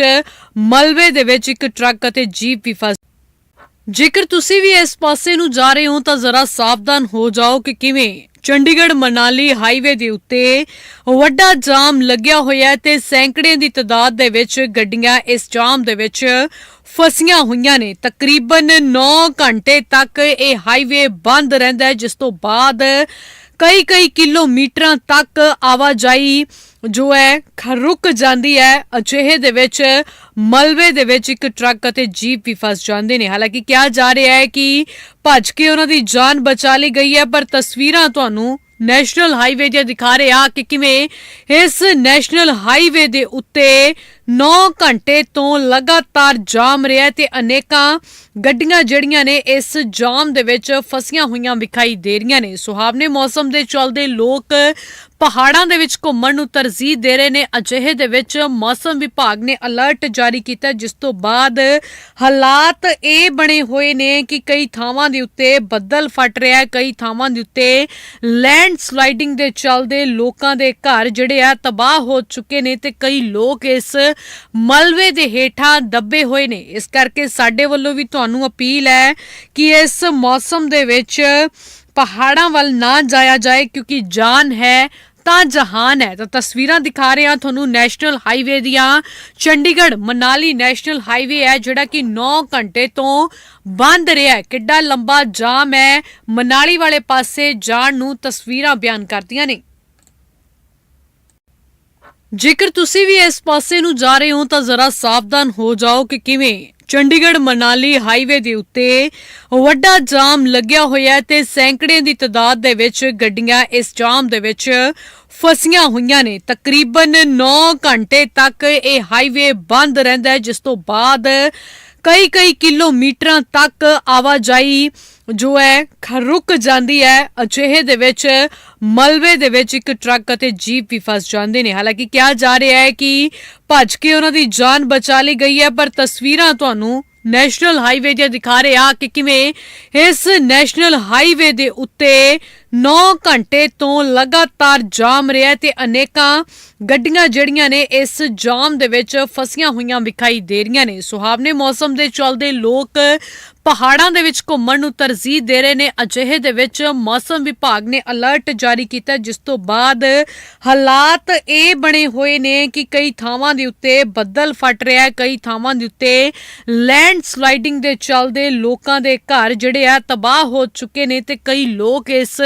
ਵਿੱਚ ਮਲਬੇ ਦੇ ਵਿੱਚ ਇੱਕ ਟਰੱਕ ਅਤੇ ਜੀਪ ਵੀ ਫਸ ਜੇਕਰ ਤੁਸੀਂ ਵੀ ਇਸ ਪਾਸੇ ਨੂੰ ਜਾ ਰਹੇ ਹੋ ਤਾਂ ਜ਼ਰਾ ਸਾਵਧਾਨ ਹੋ ਜਾਓ ਕਿ ਕਿਵੇਂ? ਚੰਡੀਗੜ੍ਹ ਮਨਾਲੀ ਹਾਈਵੇ ਦੇ ਉੱਤੇ ਵੱਡਾ ਜਾਮ ਲੱਗਿਆ ਹੋਇਆ ਤੇ ਸੈਂਕੜੇ ਦੀ ਤਦਾਦ ਦੇ ਵਿੱਚ ਗੱਡੀਆਂ ਇਸ ਜਾਮ ਦੇ ਵਿੱਚ ਫਸੀਆਂ ਹੋਈਆਂ ਨੇ। ਤਕਰੀਬਨ 9 ਘੰਟੇ ਤੱਕ ਇਹ ਹਾਈਵੇ ਬੰਦ ਰਹਿੰਦਾ ਹੈ, ਜਿਸ ਤੋਂ ਬਾਅਦ ਕਈ ਕਈ ਕਿਲੋਮੀਟਰਾਂ ਤੱਕ ਆਵਾਜਾਈ ਜੋ ਹੈ ਖ- ਜਾਂਦੀ ਹੈ, ਅਜਿਹੇ ਦੇ ਵਿੱਚ, ਮਲਬੇ ਦੇ ਵਿੱਚ ਇੱਕ ਟਰੱਕ ਅਤੇ ਜੀਪ ਵੀ ਫਸ ਜਾਂਦੇ ਨੇ। ਹਾਲਾਂਕਿ ਕਿਹਾ ਜਾ ਰਿਹਾ ਹੈ ਕਿ ਭੱਜ ਕੇ ਉਹਨਾਂ ਦੀ ਜਾਨ ਬਚਾ ਲਈ ਗਈ ਹੈ, ਪਰ ਤਸਵੀਰਾਂ ਤੁਹਾਨੂੰ ਨੈਸ਼ਨਲ ਹਾਈਵੇ ਦੀਆਂ ਦਿਖਾ ਰਿਹਾ ਕਿ ਕਿਵੇਂ ਇਸ ਨੈਸ਼ਨਲ ਹਾਈਵੇ ਦੇ ਉੱਤੇ 9 ਘੰਟੇ ਤੋਂ ਲਗਾਤਾਰ ਜਾਮ ਰਿਹਾ ਹੈ ਤੇ ਅਨੇਕਾਂ ਗੱਡੀਆਂ ਜਿਹੜੀਆਂ ਨੇ ਇਸ ਜਾਮ ਦੇ ਵਿੱਚ ਫਸੀਆਂ ਹੋਈਆਂ ਵਿਖਾਈ ਦੇ ਰਹੀਆਂ ਨੇ। ਸੁਹਾਵਨੇ ਮੌਸਮ ਦੇ ਚੱਲਦੇ ਲੋਕ ਪਹਾੜਾਂ ਦੇ ਵਿੱਚ ਘੁੰਮਣ ਨੂੰ ਤਰਜੀਹ ਦੇ ਰਹੇ ਨੇ। ਅਜਿਹੇ ਦੇ ਵਿੱਚ ਮੌਸਮ ਵਿਭਾਗ ਨੇ ਅਲਰਟ ਜਾਰੀ ਕੀਤਾ, ਜਿਸ ਤੋਂ ਬਾਅਦ ਹਾਲਾਤ ਇਹ ਬਣੇ ਹੋਏ ਨੇ ਕਿ ਕਈ ਥਾਵਾਂ ਦੇ ਉੱਤੇ ਬੱਦਲ ਫਟ ਰਿਹਾ ਹੈ, ਕਈ ਥਾਵਾਂ ਦੇ ਉੱਤੇ ਲੈਂਡ ਸਲਾਈਡਿੰਗ ਦੇ ਚੱਲਦੇ ਲੋਕਾਂ ਦੇ ਘਰ ਜਿਹੜੇ ਆ ਤਬਾਹ ਹੋ ਚੁੱਕੇ ਨੇ ਤੇ ਕਈ ਲੋਕ ਇਸ ਮਲਵੇ ਦੇ ਹੇਠਾਂ ਦੱਬੇ ਹੋਏ ਨੇ। ਇਸ ਕਰਕੇ ਸਾਡੇ ਵੱਲੋਂ ਵੀ ਤੁਹਾਨੂੰ ਅਪੀਲ ਹੈ ਕਿ ਇਸ ਮੌਸਮ ਦੇ ਵਿੱਚ ਪਹਾੜਾਂ ਵੱਲ ਨਾ ਜਾਇਆ ਜਾਏ, ਕਿਉਂਕਿ ਜਾਨ ਹੈ ਤਾਂ ਜਹਾਨ ਹੈ। ਤਾਂ ਤਸਵੀਰਾਂ ਦਿਖਾ ਰਹੇ ਹਾਂ ਤੁਹਾਨੂੰ ਨੈਸ਼ਨਲ ਹਾਈਵੇ ਦੀਆਂ। ਚੰਡੀਗੜ੍ਹ ਮਨਾਲੀ ਨੈਸ਼ਨਲ ਹਾਈਵੇ ਹੈ, ਜਿਹੜਾ ਕਿ 9 ਘੰਟੇ ਤੋਂ ਬੰਦ ਰਿਹਾ ਹੈ। ਕਿੱਡਾ ਲੰਬਾ ਜਾਮ ਹੈ। ਮਨਾਲੀ ਵਾਲੇ ਪਾਸੇ ਜਾਣ ਨੂੰ ਤਸਵੀਰਾਂ ਬਿਆਨ ਕਰਦੀਆਂ ਨੇ। ਜੇਕਰ ਤੁਸੀਂ ਵੀ ਇਸ ਪਾਸੇ ਨੂੰ ਜਾ ਰਹੇ ਹੋ ਤਾਂ ਜ਼ਰਾ ਸਾਵਧਾਨ ਹੋ ਜਾਓ ਕਿ ਕਿਵੇਂ? ਚੰਡੀਗੜ੍ਹ ਮਨਾਲੀ ਹਾਈਵੇ ਦੇ ਉੱਤੇ ਵੱਡਾ ਜਾਮ ਲੱਗਿਆ ਹੋਇਆ ਹੈ ਤੇ ਸੈਂਕੜੇ ਦੀ ਤਦਾਦ ਦੇ ਵਿੱਚ ਗੱਡੀਆਂ ਇਸ ਜਾਮ ਦੇ ਵਿੱਚ ਫਸੀਆਂ ਹੋਈਆਂ ਨੇ। ਤਕਰੀਬਨ 9 ਘੰਟੇ ਤੱਕ ਇਹ ਹਾਈਵੇ ਬੰਦ ਰਹਿੰਦਾ ਹੈ, ਜਿਸ ਤੋਂ ਬਾਅਦ ਕਈ ਕਈ ਕਿਲੋਮੀਟਰਾਂ ਤੱਕ ਆਵਾਜਾਈ ਜੋ ਹੈ ਖ- ਰੁਕ ਜਾਂਦੀ ਹੈ। ਅਜਿਹੇ ਦੇ ਵਿੱਚ ਮਲਬੇ ਦੇ ਵਿੱਚ ਇੱਕ ਟਰੱਕ ਅਤੇ ਜੀਪ ਵੀ ਫਸ ਜਾਂਦੇ ਨੇ। ਹਾਲਾਂਕਿ ਕਿਹਾ ਜਾ ਰਿਹਾ ਹੈ ਕਿ ਭੱਜ ਕੇ ਉਹਨਾਂ ਦੀ ਜਾਨ ਬਚਾ ਲਈ ਗਈ ਹੈ, ਪਰ ਤਸਵੀਰਾਂ ਤੁਹਾਨੂੰ ਨੈਸ਼ਨਲ ਹਾਈਵੇ ਦੀਆਂ ਦਿਖਾ ਰਿਹਾ ਕਿ ਕਿਵੇਂ ਇਸ ਨੈਸ਼ਨਲ ਹਾਈਵੇ ਦੇ ਉੱਤੇ 9 ਘੰਟੇ ਤੋਂ ਲਗਾਤਾਰ ਜਾਮ ਰਿਹਾ ਹੈ ਤੇ ਅਨੇਕਾਂ ਗੱਡੀਆਂ ਜਿਹੜੀਆਂ ਨੇ ਇਸ ਜਾਮ ਦੇ ਵਿੱਚ ਫਸੀਆਂ ਹੋਈਆਂ ਵਿਖਾਈ ਦੇ ਰਹੀਆਂ ਨੇ। ਸੁਹਾਵਨੇ ਮੌਸਮ ਦੇ ਚੱਲਦੇ ਲੋਕ ਪਹਾੜਾਂ ਦੇ ਵਿੱਚ ਘੁੰਮਣ ਨੂੰ ਤਰਜੀਹ ਦੇ ਰਹੇ ਨੇ। ਅਜਿਹੇ ਦੇ ਵਿੱਚ ਮੌਸਮ ਵਿਭਾਗ ਨੇ ਅਲਰਟ ਜਾਰੀ ਕੀਤਾ, ਜਿਸ ਤੋਂ ਬਾਅਦ ਹਾਲਾਤ ਇਹ ਬਣੇ ਹੋਏ ਨੇ ਕਿ ਕਈ ਥਾਵਾਂ ਦੇ ਉੱਤੇ ਬੱਦਲ ਫਟ ਰਿਹਾ ਹੈ। ਕਈ ਥਾਵਾਂ ਦੇ ਉੱਤੇ ਲੈਂਡ ਸਲਾਈਡਿੰਗ ਦੇ ਚੱਲਦੇ ਲੋਕਾਂ ਦੇ ਘਰ ਜਿਹੜੇ ਆ ਤਬਾਹ ਹੋ ਚੁੱਕੇ ਨੇ ਤੇ ਕਈ ਲੋਕ ਇਸ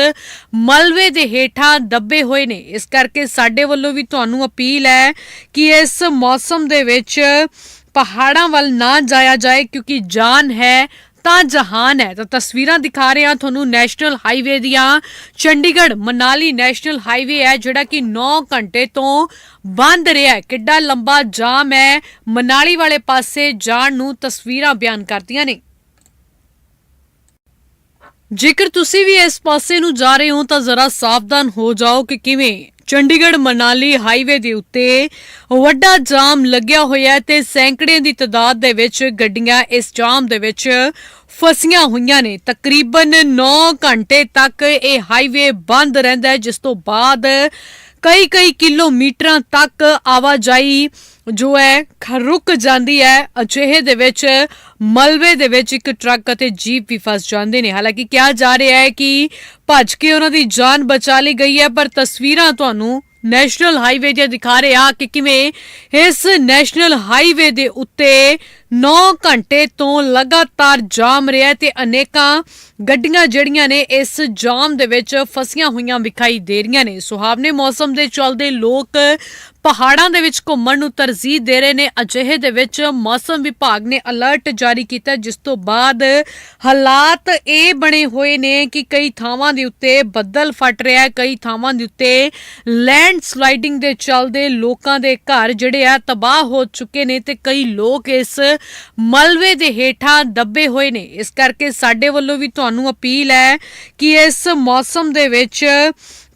ਮਲਬੇ ਦੇ ਹੇਠਾਂ ਦੱਬੇ ਹੋਏ ਨੇ। ਇਸ ਕਰਕੇ ਸਾਡੇ ਵੱਲੋਂ ਵੀ ਤੁਹਾਨੂੰ ਅਪੀਲ ਹੈ ਕਿ ਇਸ ਮੌਸਮ ਦੇ ਵਿੱਚ ਪਹਾੜਾਂ ਵੱਲ ਨਾ ਜਾਇਆ ਜਾਏ, ਕਿਉਂਕਿ ਜਾਨ ਹੈ ਤਾਂ ਜਹਾਨ ਹੈ। ਤਾਂ ਤਸਵੀਰਾਂ ਦਿਖਾ ਰਹੇ ਹਾਂ ਤੁਹਾਨੂੰ ਨੈਸ਼ਨਲ ਹਾਈਵੇ ਦੀਆਂ। ਚੰਡੀਗੜ੍ਹ ਮਨਾਲੀ ਨੈਸ਼ਨਲ ਹਾਈਵੇ ਹੈ, ਜਿਹੜਾ ਕਿ 9 ਘੰਟੇ ਤੋਂ ਬੰਦ ਰਿਹਾ ਹੈ। ਕਿੱਡਾ ਲੰਬਾ ਜਾਮ ਹੈ। ਮਨਾਲੀ ਵਾਲੇ ਪਾਸੇ ਜਾਣ ਨੂੰ ਤਸਵੀਰਾਂ ਬਿਆਨ ਕਰਦੀਆਂ ਨੇ। ਜੇਕਰ ਤੁਸੀਂ ਵੀ ਇਸ ਪਾਸੇ ਨੂੰ ਜਾ ਰਹੇ ਹੋ, ਤਾਂ ਜ਼ਰਾ ਸਾਵਧਾਨ ਹੋ ਜਾਓ ਕਿ ਕਿਵੇਂ? ਚੰਡੀਗੜ੍ਹ ਮਨਾਲੀ ਹਾਈਵੇ ਦੇ ਉੱਤੇ ਵੱਡਾ ਜਾਮ ਲੱਗਿਆ ਹੋਇਆ ਹੈ ਤੇ ਸੈਂਕੜੇ ਦੀ ਤਦਾਦ ਦੇ ਵਿੱਚ ਗੱਡੀਆਂ ਇਸ ਜਾਮ ਦੇ ਵਿੱਚ ਫਸੀਆਂ ਹੋਈਆਂ ਨੇ। ਤਕਰੀਬਨ 9 ਘੰਟੇ ਤੱਕ ਇਹ ਹਾਈਵੇ ਬੰਦ ਰਹਿੰਦਾ ਹੈ, ਜਿਸ ਤੋਂ ਬਾਅਦ ਕਈ ਕਈ ਕਿਲੋਮੀਟਰਾਂ ਤੱਕ ਆਵਾਜਾਈ ਜੋ ਹੈ ਖ- ਜਾਂਦੀ ਹੈ, ਅਜਿਹੇ ਦੇ ਵਿੱਚ, ਮਲਬੇ ਦੇ ਵਿੱਚ ਇੱਕ ਟਰੱਕ ਅਤੇ ਜੀਪ ਵੀ ਫਸ ਜਾਂਦੇ ਨੇ। ਹਾਲਾਂਕਿ ਕਿਹਾ ਜਾ ਰਿਹਾ ਹੈ ਕਿ ਭੱਜ ਕੇ ਉਹਨਾਂ ਦੀ ਜਾਨ ਬਚਾ ਲਈ ਗਈ ਹੈ, ਪਰ ਤਸਵੀਰਾਂ ਤੁਹਾਨੂੰ ਨੈਸ਼ਨਲ ਹਾਈਵੇ ਦੀਆਂ ਦਿਖਾ ਰਹੇ ਆ ਕਿ ਕਿਵੇਂ ਇਸ ਨੈਸ਼ਨਲ ਹਾਈਵੇ ਦੇ ਉੱਤੇ 9 ਘੰਟੇ ਤੋਂ ਲਗਾਤਾਰ ਜਾਮ ਰਿਹਾ ਹੈ ਤੇ ਅਨੇਕਾਂ ਗੱਡੀਆਂ ਜਿਹੜੀਆਂ ਨੇ ਇਸ ਜਾਮ ਦੇ ਵਿੱਚ ਫਸੀਆਂ ਹੋਈਆਂ ਵਿਖਾਈ ਦੇ ਰਹੀਆਂ ਨੇ। ਸੁਹਾਵਨੇ ਮੌਸਮ ਦੇ ਚੱਲਦੇ ਲੋਕ ਪਹਾੜਾਂ ਦੇ ਵਿੱਚ ਘੁੰਮਣ ਨੂੰ ਤਰਜੀਹ ਦੇ ਰਹੇ ਨੇ। ਅਜਿਹੇ ਦੇ ਵਿੱਚ ਮੌਸਮ ਵਿਭਾਗ ਨੇ ਅਲਰਟ ਜਾਰੀ ਕੀਤਾ, ਜਿਸ ਤੋਂ ਬਾਅਦ ਹਾਲਾਤ ਇਹ ਬਣੇ ਹੋਏ ਨੇ ਕਿ ਕਈ ਥਾਵਾਂ ਦੇ ਉੱਤੇ ਬੱਦਲ ਫਟ ਰਿਹਾ ਹੈ, ਕਈ ਥਾਵਾਂ ਦੇ ਉੱਤੇ ਲੈਂਡ ਸਲਾਈਡਿੰਗ ਦੇ ਚੱਲਦੇ ਲੋਕਾਂ ਦੇ ਘਰ ਜਿਹੜੇ ਆ ਤਬਾਹ ਹੋ ਚੁੱਕੇ ਨੇ ਤੇ ਕਈ ਲੋਕ ਇਸ ਮਲਵੇ ਦੇ ਹੇਠਾਂ ਦੱਬੇ ਹੋਏ ਨੇ। ਇਸ ਕਰਕੇ ਸਾਡੇ ਵੱਲੋਂ ਵੀ ਤੁਹਾਨੂੰ ਅਪੀਲ ਹੈ ਕਿ ਇਸ ਮੌਸਮ ਦੇ ਵਿੱਚ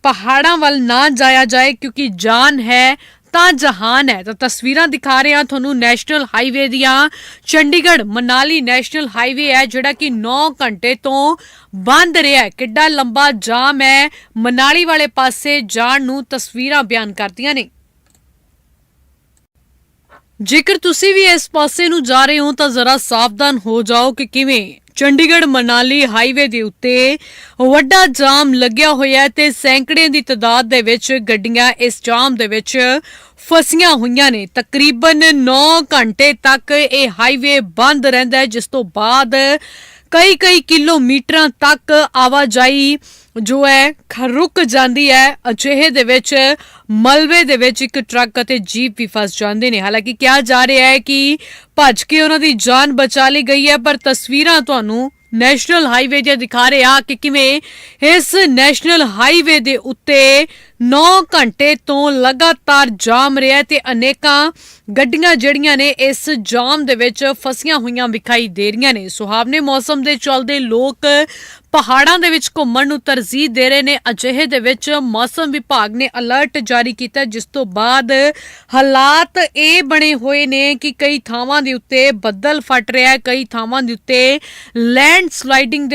ਪਹਾੜਾਂ ਵੱਲ ਨਾ ਜਾਇਆ ਜਾਏ, ਕਿਉਂਕਿ ਜਾਨ ਹੈ ਤਾਂ ਜਹਾਨ ਹੈ। ਤਾਂ ਤਸਵੀਰਾਂ ਦਿਖਾ ਰਹੇ ਹਾਂ ਤੁਹਾਨੂੰ ਨੈਸ਼ਨਲ ਹਾਈਵੇ ਦੀਆਂ। ਚੰਡੀਗੜ੍ਹ ਮਨਾਲੀ ਨੈਸ਼ਨਲ ਹਾਈਵੇ ਹੈ, ਜਿਹੜਾ ਕਿ 9 ਘੰਟੇ ਤੋਂ ਬੰਦ ਰਿਹਾ ਹੈ। ਕਿੱਡਾ ਲੰਬਾ ਜਾਮ ਹੈ। ਮਨਾਲੀ ਵਾਲੇ ਪਾਸੇ ਜਾਣ ਨੂੰ ਤਸਵੀਰਾਂ ਬਿਆਨ ਕਰਦੀਆਂ ਨੇ। ਜੇਕਰ ਤੁਸੀਂ ਵੀ ਇਸ ਪਾਸੇ ਨੂੰ ਜਾ ਰਹੇ ਹੋ ਤਾਂ ਜ਼ਰਾ ਸਾਵਧਾਨ ਹੋ ਜਾਓ ਕਿ ਕਿਵੇਂ? ਚੰਡੀਗੜ੍ਹ ਮਨਾਲੀ ਹਾਈਵੇ ਦੇ ਉੱਤੇ ਵੱਡਾ ਜਾਮ ਲੱਗਿਆ ਹੋਇਆ ਹੈ ਤੇ ਸੈਂਕੜੇ ਦੀ ਤਦਾਦ ਦੇ ਵਿੱਚ ਗੱਡੀਆਂ ਇਸ ਜਾਮ ਦੇ ਵਿੱਚ ਫਸੀਆਂ ਹੋਈਆਂ ਨੇ। ਤਕਰੀਬਨ 9 ਘੰਟੇ ਤੱਕ ਇਹ ਹਾਈਵੇ ਬੰਦ ਰਹਿੰਦਾ ਹੈ, ਜਿਸ ਤੋਂ ਬਾਅਦ ਕਈ ਕਈ ਕਿਲੋਮੀਟਰਾਂ ਤੱਕ ਆਵਾਜਾਈ ਜੋ ਹੈ ਖ- ਰੁਕ ਜਾਂਦੀ ਹੈ, ਅਜਿਹੇ ਦੇ ਵਿੱਚ, ਮਲਬੇ ਦੇ ਵਿੱਚ ਇੱਕ ਟਰੱਕ ਅਤੇ ਜੀਪ ਵੀ ਫਸ ਜਾਂਦੇ ਨੇ। ਹਾਲਾਂਕਿ ਕਿਹਾ ਜਾ ਰਿਹਾ ਹੈ ਕਿ ਭੱਜ ਕੇ ਉਹਨਾਂ ਦੀ ਜਾਨ ਬਚਾ ਲਈ ਗਈ ਹੈ, ਪਰ ਤਸਵੀਰਾਂ ਤੁਹਾਨੂੰ ਨੈਸ਼ਨਲ ਹਾਈਵੇ ਦੀਆਂ ਦਿਖਾ ਰਿਹਾ ਕਿ ਕਿਵੇਂ ਇਸ ਨੈਸ਼ਨਲ ਹਾਈਵੇ ਦੇ ਉੱਤੇ 9 ਘੰਟੇ ਤੋਂ ਲਗਾਤਾਰ ਜਾਮ ਰਿਹਾ ਹੈ ਤੇ ਅਨੇਕਾਂ ਗੱਡੀਆਂ ਜਿਹੜੀਆਂ ਨੇ ਇਸ ਜਾਮ ਦੇ ਵਿੱਚ ਫਸੀਆਂ ਹੋਈਆਂ ਵਿਖਾਈ ਦੇ ਰਹੀਆਂ ਨੇ। ਸੁਹਾਵਨੇ ਮੌਸਮ ਦੇ ਚੱਲਦੇ ਲੋਕ ਪਹਾੜਾਂ ਦੇ ਵਿੱਚ ਘੁੰਮਣ ਨੂੰ ਤਰਜੀਹ ਦੇ ਰਹੇ ਨੇ। ਅਜਿਹੇ ਦੇ ਵਿੱਚ ਮੌਸਮ ਵਿਭਾਗ ਨੇ ਅਲਰਟ ਜਾਰੀ ਕੀਤਾ, ਜਿਸ ਤੋਂ ਬਾਅਦ ਹਾਲਾਤ ਇਹ ਬਣੇ ਹੋਏ ਨੇ ਕਿ ਕਈ ਥਾਵਾਂ ਦੇ ਉੱਤੇ ਬੱਦਲ ਫਟ ਰਿਹਾ ਹੈ, ਕਈ ਥਾਵਾਂ ਦੇ ਉੱਤੇ ਲੈਂਡ ਸਲਾਈਡਿੰਗ ਦੇ